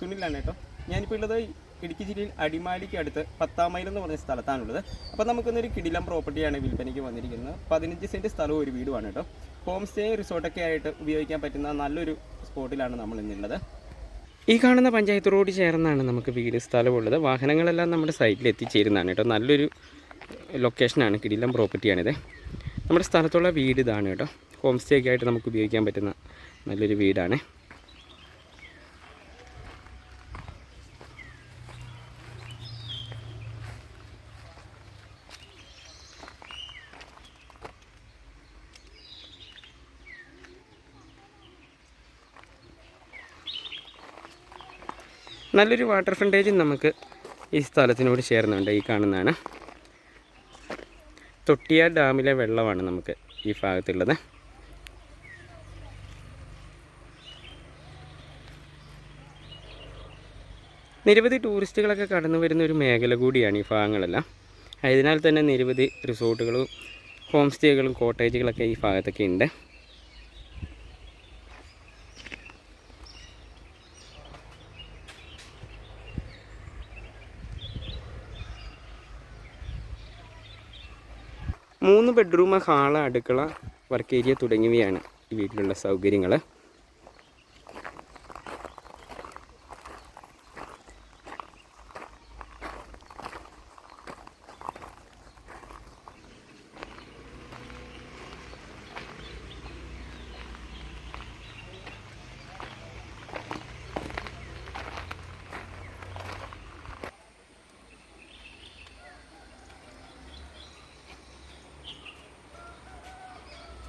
സുനിലാണ് കേട്ടോ. ഞാനിപ്പോൾ ഉള്ളത് ഇടുക്കി ജില്ലയിൽ അടിമാലിക്ക് അടുത്ത് പത്താം മൈൽ എന്ന് പറഞ്ഞ സ്ഥലത്താണുള്ളത്. അപ്പോൾ നമുക്കൊന്നൊരു കിടിലം പ്രോപ്പർട്ടിയാണ് വിൽപ്പനയ്ക്ക് വന്നിരിക്കുന്നത്. പതിനഞ്ച് സെന്റ് സ്ഥലവും ഒരു വീടുമാണ് കേട്ടോ. ഹോം സ്റ്റേ റിസോർട്ടൊക്കെ ആയിട്ട് ഉപയോഗിക്കാൻ പറ്റുന്ന നല്ലൊരു സ്പോട്ടിലാണ് നമ്മൾ ഇന്നുള്ളത് ഈ കാണുന്ന പഞ്ചായത്ത് റോഡ് ചേർന്നാണ് നമുക്ക് വീട് സ്ഥലമുള്ളത്. വാഹനങ്ങളെല്ലാം നമ്മുടെ സൈറ്റിൽ എത്തിച്ചേരുന്നതാണ് കേട്ടോ. നല്ലൊരു ലൊക്കേഷനാണ് കിടിലം പ്രോപ്പർട്ടിയാണിത് നമ്മുടെ സ്ഥലത്തുള്ള വീട് ഇതാണ് കേട്ടോ. ഹോം സ്റ്റേ ഒക്കെ ആയിട്ട് നമുക്ക് ഉപയോഗിക്കാൻ പറ്റുന്ന നല്ലൊരു വീടാണ്. നല്ലൊരു വാട്ടർ ഫ്രണ്ടേജും നമുക്ക് ഈ സ്ഥലത്തിനോട് ചേർന്നുണ്ട് ഈ കാണുന്നതാണ്. തൊട്ടിയ ഡാമിലെ വെള്ളമാണ് നമുക്ക് ഈ ഭാഗത്തുള്ളത്. നിരവധി ടൂറിസ്റ്റുകളൊക്കെ കടന്നു വരുന്ന ഒരു മേഖല കൂടിയാണ് ഈ ഭാഗങ്ങളെല്ലാം. അതിനാൽ തന്നെ നിരവധി റിസോർട്ടുകളും ഹോം സ്റ്റേകളും കോട്ടേജുകളൊക്കെ ഈ ഭാഗത്തൊക്കെ ഉണ്ട്. മൂന്ന് ബെഡ്റൂം ഹാൾ അടുക്കള വർക്ക് ഏരിയ തുടങ്ങിയവയാണ് ഈ വീട്ടിലുള്ള സൗകര്യങ്ങൾ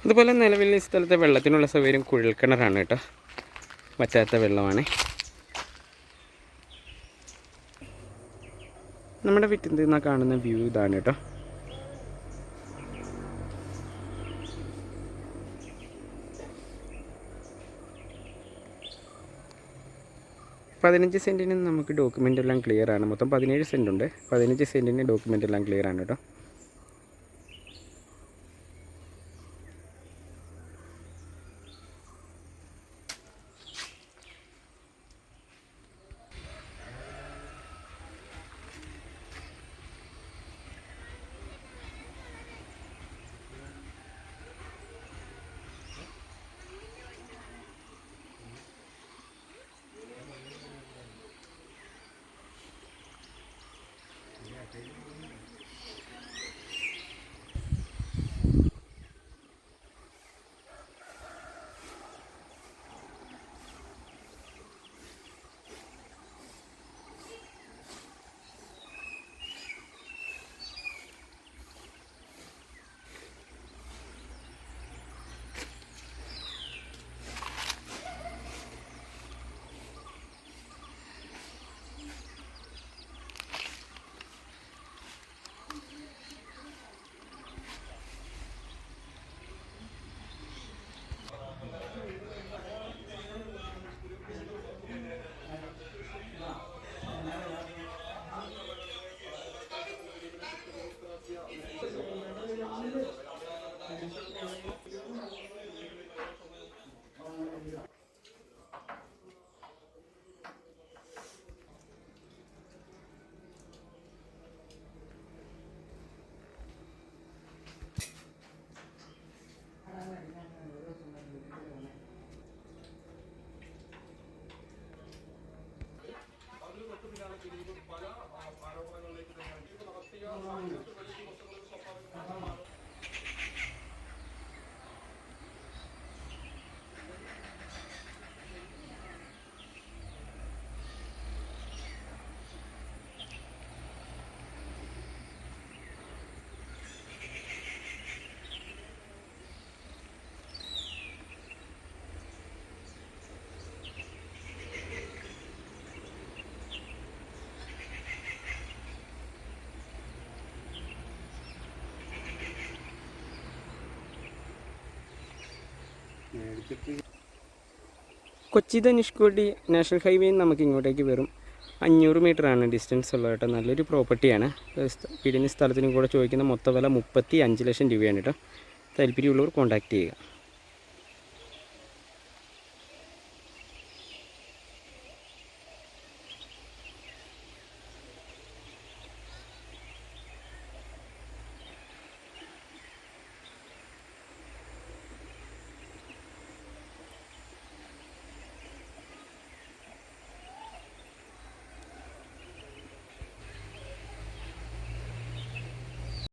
ഇതുപോലെ നിലവിൽ ഈ സ്ഥലത്തെ വെള്ളത്തിനുള്ള സൗകര്യം കുഴൽക്കിണറാണ് കേട്ടോ. വറ്റാത്ത വെള്ളമാണ്. നമ്മുടെ വീട്ടിൽ നിന്ന് കാണുന്ന വ്യൂ ഇതാണ് കേട്ടോ. പതിനഞ്ച് സെന്റിന് നമുക്ക് ഡോക്യുമെന്റ് എല്ലാം ക്ലിയർ ആണ്. മൊത്തം പതിനേഴ് സെന്റുണ്ട് പതിനഞ്ച് സെന്റിന് ഡോക്യുമെന്റ് എല്ലാം ക്ലിയർ ആണ് കേട്ടോ. ಬಾರೋ ಬಾರೋ ಲೈಕ್ ಮಾಡಿ ಮತ್ತೆ ಯಾವ കൊച്ചി ധനുഷ്കോടി നാഷണൽ ഹൈവേയിൽ നമുക്ക് ഇങ്ങോട്ടേക്ക് വെറും അഞ്ഞൂറ് ആണ് ഡിസ്റ്റൻസ് ഉള്ളത് കേട്ടോ. നല്ലൊരു പ്രോപ്പർട്ടിയാണ് വീടിന് സ്ഥലത്തിനും കൂടെ ചോദിക്കുന്ന മൊത്ത വില മുപ്പത്തി അഞ്ച് ലക്ഷം രൂപയാണ് കേട്ടോ. താല്പര്യമുള്ളവർ കോൺടാക്റ്റ് ചെയ്യുക.